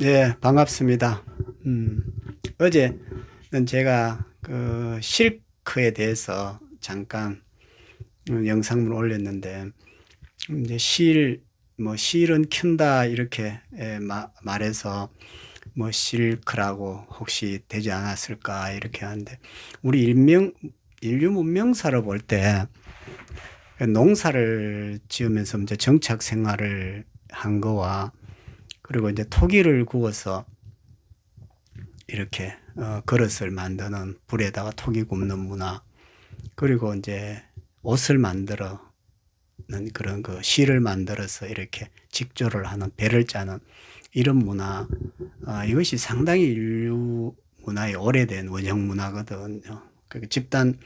네, 반갑습니다. 음, 어제는 제가 그 실크에 대해서 잠깐 음, 영상을 올렸는데, 음, 이제 실, 뭐, 실은 킨다, 이렇게 예, 마- 말해서 뭐, 실크라고 혹시 되지 않았을까, 이렇게 하는데, 우리 일명, 인류 문명사로 볼 때, 농사를 지으면서 이제 정착 생활을 한 거와 그리고 이제 토기를 구워서 이렇게 어, 그릇을 만드는 불에다가 토기 굽는 문화 그리고 이제 옷을 만들어 는 그런 그 실을 만들어서 이렇게 직조를 하는 배를 짜는 이런 문화 아, 이것이 상당히 인류 문화의 오래된 원형 문화거든요. 그 집단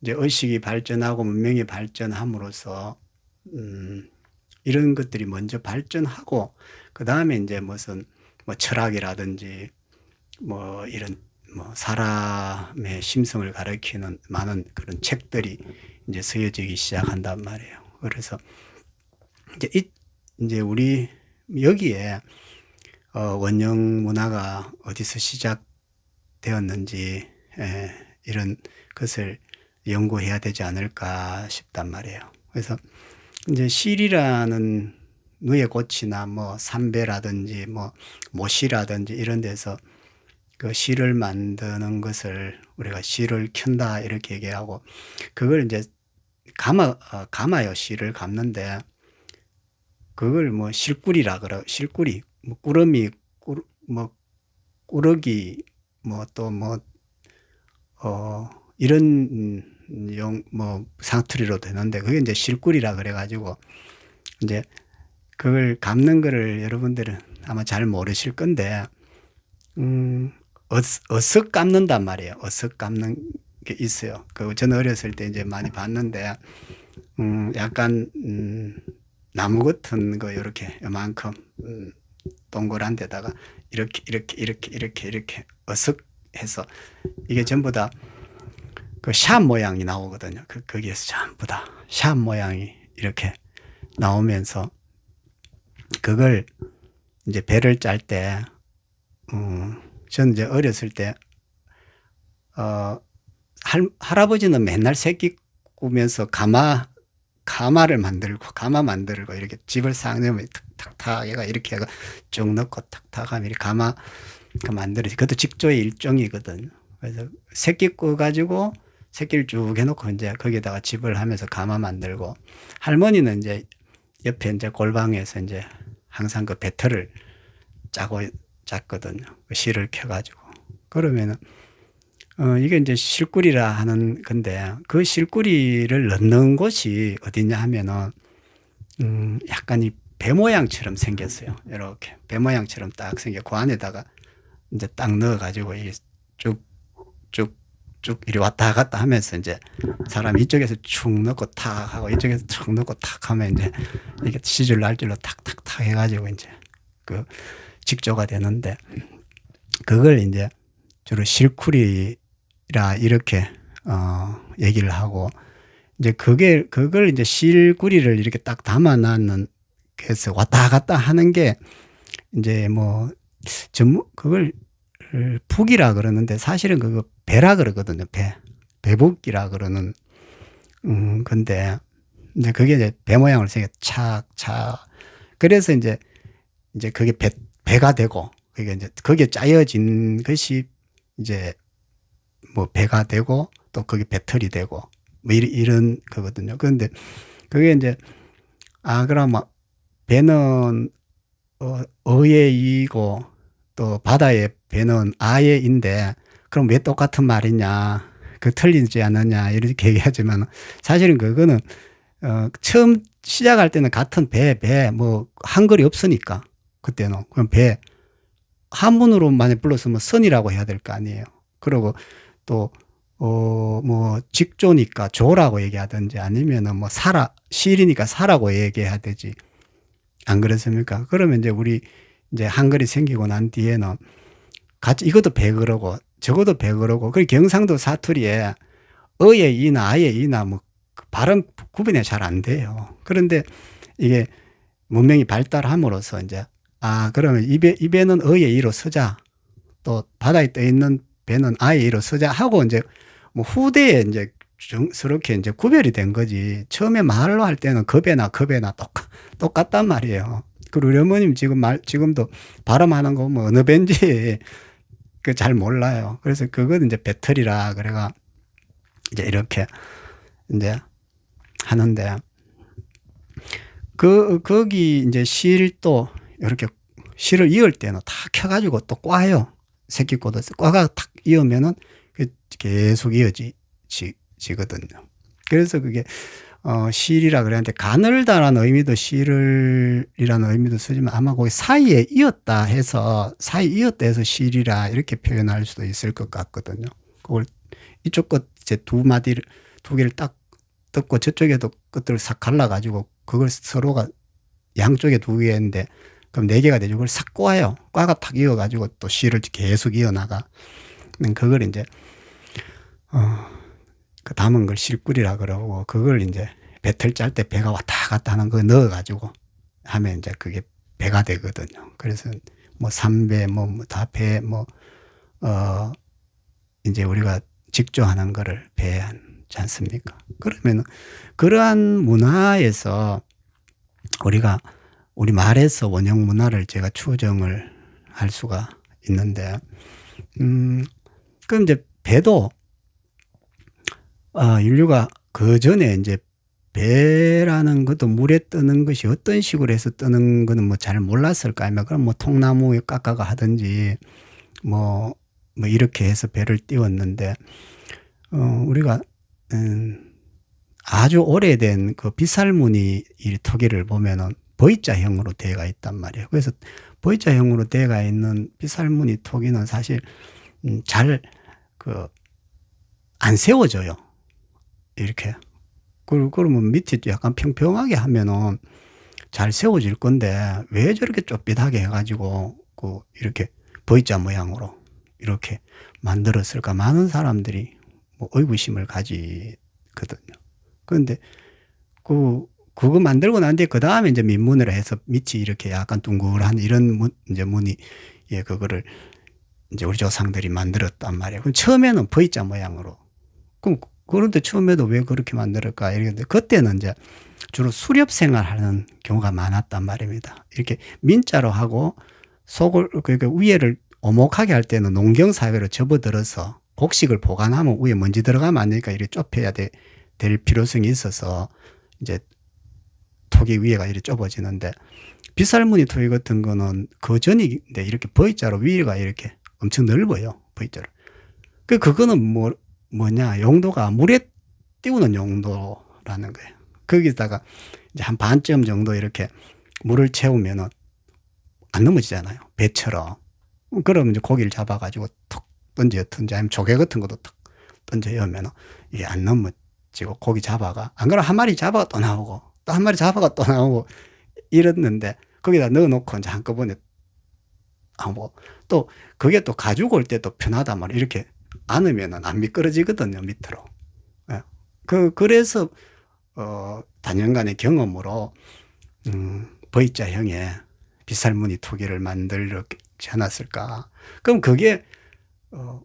이제 의식이 발전하고 문명이 발전함으로써 음, 이런 것들이 먼저 발전하고 그 다음에 이제 무슨 뭐 철학이라든지 뭐 이런 뭐 사람의 심성을 가리키는 많은 그런 책들이 이제 쓰여지기 시작한단 말이에요. 그래서 이제 이 이제 우리 여기에 어, 원형 문화가 어디서 시작되었는지 에, 이런 것을 연구해야 되지 않을까 싶단 말이에요. 그래서 이제 실이라는 누에 꽃이나 뭐 삼배라든지 뭐 모시라든지 이런 데서 그 실을 만드는 것을 우리가 실을 켠다 이렇게 얘기하고 그걸 이제 감아 어, 감아요 실을 감는데. 그걸 뭐 실꾸리라 그러 실꾸리 뭐 꾸러미 꾸, 뭐 꾸러기 뭐 또 뭐 어 이런 용뭐 상투리로 되는데 그게 이제 실꾸리라 그래 가지고 이제 그걸 감는 거를 여러분들은 아마 잘 모르실 건데 음 어, 어석 감는단 말이에요. 어석 감는 게 있어요. 그 저는 어렸을 때 이제 많이 봤는데 음 약간 음 나무 같은 거 이렇게 요만큼 음 동그란 데다가 이렇게 이렇게 이렇게 이렇게 이렇게 어석 해서 이게 전부 다 그 샵 모양이 나오거든요. 그 거기에서 전부 다 샵 모양이 이렇게 나오면서 그걸 이제 배를 짤 때, 음, 저는 이제 어렸을 때, 어, 할, 할아버지는 맨날 새끼 꾸면서 가마, 가마를 만들고, 가마 만들고, 이렇게 집을 싹 내면 탁탁, 얘가 이렇게 해가 쭉 넣고 탁탁 하면 가마, 그 만들어지. 그것도 직조의 일종이거든요. 그래서 새끼 꾸가지고, 새끼를 쭉 해놓고 이제 거기다가 집을 하면서 가마 만들고, 할머니는 이제 옆에 이제 골방에서 이제 항상 그 배터를 짜고 짰거든요. 그 실을 켜가지고. 그러면은, 어, 이게 이제 실꾸리라 하는 건데, 그 실꾸리를 넣는 곳이 어디냐 하면은, 음, 약간 이 배 모양처럼 생겼어요. 이렇게. 배 모양처럼 딱 생겨. 그 안에다가 이제 딱 넣어가지고, 이게 쭉, 쭉, 쭉 이리 왔다 갔다 하면서 이제 사람이 이쪽에서 축 넣고 탁 하고 이쪽에서 축 넣고 탁 하면 이제 이게 시줄 날줄로 탁탁탁 해가지고 이제 그 직조가 되는데 그걸 이제 주로 실쿠리라 이렇게 어 얘기를 하고 이제 그게 그걸 이제 실구리를 이렇게 딱 담아놨는 그래서 왔다 갔다 하는 게 이제 뭐 전문 그걸 북이라 그러는데 사실은 그거 배라 그러거든요. 배 배북이라 그러는 음 근데 이제 그게 이제 배 모양을 생겨 착 착 그래서 이제 이제 그게 배 배가 되고 그게 이제 거기에 짜여진 것이 이제 뭐 배가 되고 또 그게 배틀이 되고 뭐 이런, 거거든요. 그런데 그게 이제 아 그러면 배는 어, 어의 이고 또 바다의 배는 아예인데 그럼 왜 똑같은 말이냐 그 틀리지 않느냐 이렇게 얘기하지만 사실은 그거는 어, 처음 시작할 때는 같은 배, 배, 뭐, 한글이 없으니까, 그때는. 그럼 배, 한문으로 만약 불렀으면 선이라고 해야 될 거 아니에요. 그리고 또, 어, 뭐, 직조니까 조라고 얘기하든지 아니면은 뭐, 사라, 실이니까 사라고 얘기해야 되지. 안 그렇습니까? 그러면 이제 우리 이제 한글이 생기고 난 뒤에는 같이 이것도 배 그러고 저것도 배 그러고 그 경상도 사투리에 어의 이나 아의 이나 뭐 발음 구분이 잘 안 돼요. 그런데 이게 문명이 발달함으로써 이제 아, 그러면 이 배는 어의 이로 서자. 또 바다에 떠 있는 배는 아의 이로 서자 하고 이제 뭐 후대에 이제 정스럽게 이제 구별이 된 거지. 처음에 말로 할 때는 그그 배나 똑같, 똑같단 말이에요. 그리고 우리 어머님 지금 말, 지금도 발음하는 거 뭐 어느 배인지 그 잘 몰라요. 그래서 그건 이제 배틀이라 그래가 이제 이렇게 이제 하는데 그 거기 이제 실도 이렇게 실을 이을 때는 다 켜가지고 또 꽈요. 새끼 꽂아 꽈가 탁 이으면은 그 계속 이어지거든요. 그래서 그게 어, 실이라 그랬는데 가늘다라는 의미도 실을이라는 의미도 쓰지만 아마 거기 사이에 이었다 해서 사이 이었다 해서 실이라 이렇게 표현할 수도 있을 것 같거든요. 그걸 이쪽 끝 이제 두 마디를 두 개를 딱 뜯고 저쪽에도 끝을 싹 갈라 가지고 그걸 서로가 양쪽에 두 개인데 그럼 네 개가 되죠. 그걸 싹 꼬아요. 꽈가 탁 이어 가지고 또 실을 계속 이어 나가. 그걸 이제 어, 그 담은 걸 실꿀이라 그러고 그걸 이제 배틀 짤 때 배가 왔다 갔다 하는 거 넣어가지고 하면 이제 그게 배가 되거든요. 그래서 뭐 삼배 뭐 다배 뭐 어 이제 우리가 직조하는 거를 배하지 않습니까? 그러면 그러한 문화에서 우리가 우리 말에서 원형 문화를 제가 추정을 할 수가 있는데 음 그럼 이제 배도 아, 인류가 그 전에 이제 배라는 것도 물에 뜨는 것이 어떤 식으로 해서 뜨는 거는 뭐 잘 몰랐을 거 아니면 그럼 뭐 통나무에 깎아가 하든지 뭐, 뭐 이렇게 해서 배를 띄웠는데 어, 우리가 음, 아주 오래된 그 빗살무늬 이 토기를 보면은 V자형으로 되어가 있단 말이에요. 그래서 V자형으로 되어가 있는 빗살무늬 토기는 사실 음, 잘그 안 세워져요. 이렇게. 그러- 그러면 밑에 약간 평평하게 하면은 잘 세워질 건데 왜 저렇게 좁빗하게 해가지고 그 이렇게 V자 모양으로 이렇게 만들었을까 많은 사람들이 뭐 의구심을 가지거든요. 그런데 그 그거 만들고 난 뒤에 그 다음에 이제 민문으로 해서 밑이 이렇게 약간 둥글한 이런 문, 이제 무늬 예 그거를 이제 우리 조상들이 만들었단 말이에요. 그럼 처음에는 V자 모양으로. 그럼 그런데 처음에도 왜 그렇게 만들었까 이랬는데 그때는 이제 주로 수렵 생활하는 경우가 많았단 말입니다. 이렇게 민자로 하고 속을 그러니까 위에를 오목하게 할 때는 농경 사회로 접어들어서 곡식을 보관하면 위에 먼지 들어가면 안 되니까 이렇게 좁혀야 돼, 될 필요성이 있어서 이제 토기 위에가 이렇게 좁아지는데 빗살무늬 토기 같은 거는 그 전인데 이렇게 V자로 위가 이렇게 엄청 넓어요. V자로. 그 그거는 뭐 뭐냐 용도가 물에 띄우는 용도라는 거예요. 거기다가 이제 한 반쯤 정도 이렇게 물을 채우면은 안 넘어지잖아요. 배처럼. 그럼 이제 고기를 잡아가지고 툭 던져든지 아니면 조개 같은 것도 툭 던져 여면은 이게 안 넘어지고 고기 잡아가 안 그러면 한 마리 잡아가 또 나오고 또 한 마리 잡아가 또 나오고 이랬는데 거기다 넣어놓고 이제 한꺼번에 하고 또 그게 또 가지고 올 때 또 편하단 말이에요. 이렇게 안으면은 안 미끄러지거든요, 밑으로. 예. 그, 그래서, 어, 단연간의 경험으로, 음, V자형의 빗살무늬 토기를 만들지 않았을까. 그럼 그게, 어,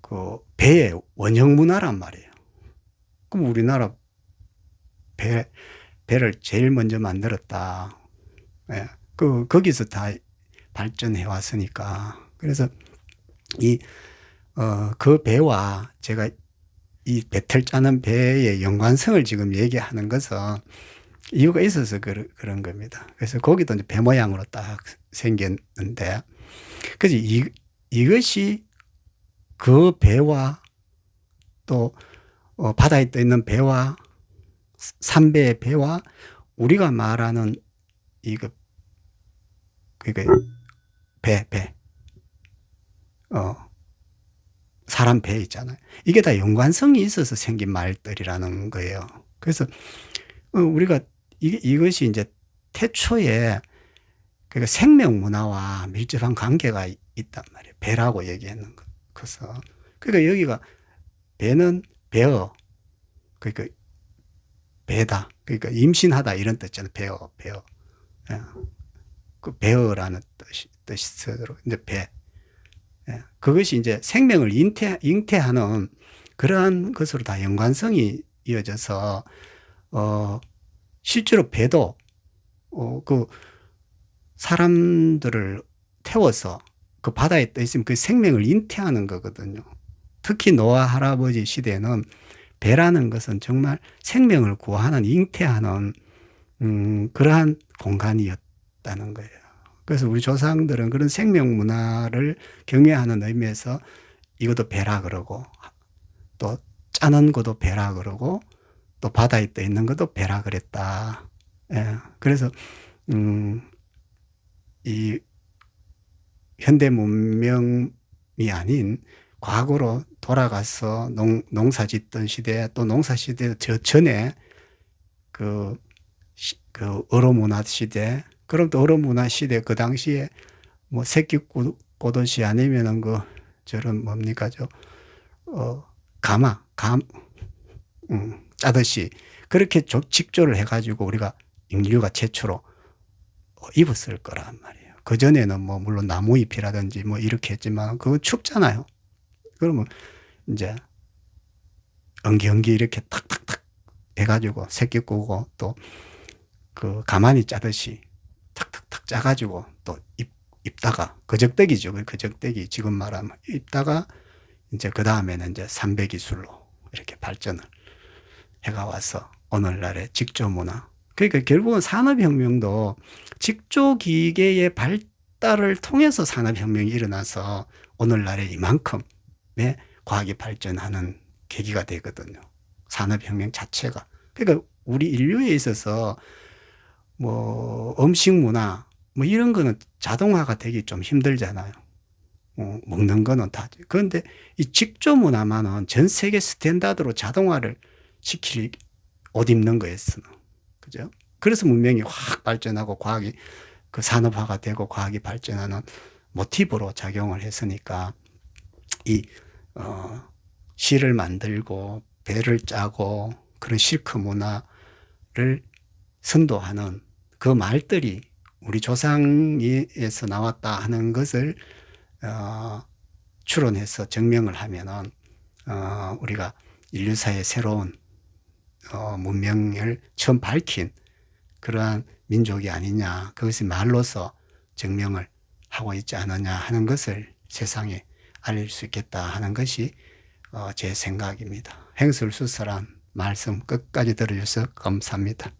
그, 배의 원형 문화란 말이에요. 그럼 우리나라 배, 배를 제일 먼저 만들었다. 예. 그, 거기서 다 발전해 왔으니까. 그래서 이, 어, 그 배와 제가 이 배틀 짜는 배의 연관성을 지금 얘기하는 것은 이유가 있어서 그, 그런 겁니다. 그래서 거기도 이제 배 모양으로 딱 생겼는데, 그지 이, 이것이 그 배와 또 어, 바다에 떠 있는 배와 삼배의 배와 우리가 말하는 이거 그게 배, 배. 어, 사람 배 있잖아요. 이게 다 연관성이 있어서 생긴 말들이라는 거예요. 그래서 어, 우리가 이, 이것이 이제 태초에 그러니까 생명 문화와 밀접한 관계가 이- 있단 말이에요. 배라고 얘기했는 것. 그래서 그러니까 여기가 배는 배어 그러니까 배다. 그러니까 임신하다 이런 뜻잖아요. 배어, 배어. 예. 그 배어라는 뜻이 뜻으로 이제 배. 예, 그것이 이제 생명을 잉태 잉태하는 그러한 것으로 다 연관성이 이어져서 어 실제로 배도 어 그 사람들을 태워서 그 바다에 떠 있으면 그 생명을 잉태하는 거거든요. 특히 노아 할아버지 시대에는 배라는 것은 정말 생명을 구하는 잉태하는 음, 그러한 공간이었다는 거예요. 그래서 우리 조상들은 그런 생명 문화를 경외하는 의미에서 이것도 배라 그러고 또 짜는 것도 배라 그러고 또 바다에 떠 있는 것도 배라 그랬다. 예. 그래서 음, 이 현대 문명이 아닌 과거로 돌아가서 농, 농사 짓던 시대 또 농사 시대 저 전에 그, 시- 그 어로 문화 시대 그럼 또 어로 문화 시대 그 당시에 뭐 새끼 꼬- 꼬듯이 아니면은 그 저런 뭡니까 저 어, 가마 감 음, 짜듯이 그렇게 조- 직조를 해가지고 우리가 인류가 최초로 어, 입었을 거란 말이에요. 그 전에는 뭐 물론 나무 잎이라든지 뭐 이렇게 했지만 그건 춥잖아요. 그러면 이제 엉기엉기 이렇게 탁탁탁 해가지고 새끼 꼬고 또 그 가만히 짜듯이 짜가지고 또 입, 입다가 거적대기죠. 그 거적대기 지금 말하면 입다가 이제 그 다음에는 이제 삼배 기술로 이렇게 발전을 해가 와서 오늘날의 직조 문화. 그러니까 결국은 산업혁명도 직조 기계의 발달을 통해서 산업혁명이 일어나서 오늘날에 이만큼의 과학이 발전하는 계기가 되거든요. 산업혁명 자체가. 그러니까 우리 인류에 있어서 뭐 음식 문화 뭐 이런 거는 자동화가 되기 좀 힘들잖아요. 어, 먹는 거는 다. 그런데 이 직조 문화만은 전 세계 스탠다드로 자동화를 시킬 옷 입는 거였어요. 그죠? 그래서 문명이 확 발전하고 과학이 그 산업화가 되고 과학이 발전하는 모티브로 작용을 했으니까 이 어, 시를 만들고 배를 짜고 그런 실크 문화를 선도하는 그 말들이 우리 조상에서 나왔다 하는 것을 어, 추론해서 증명을 하면은 어, 우리가 인류사의 새로운 어, 문명을 처음 밝힌 그러한 민족이 아니냐 그것이 말로서 증명을 하고 있지 않느냐 하는 것을 세상에 알릴 수 있겠다 하는 것이 어, 제 생각입니다. 행설수설한 말씀 끝까지 들어주셔서 감사합니다.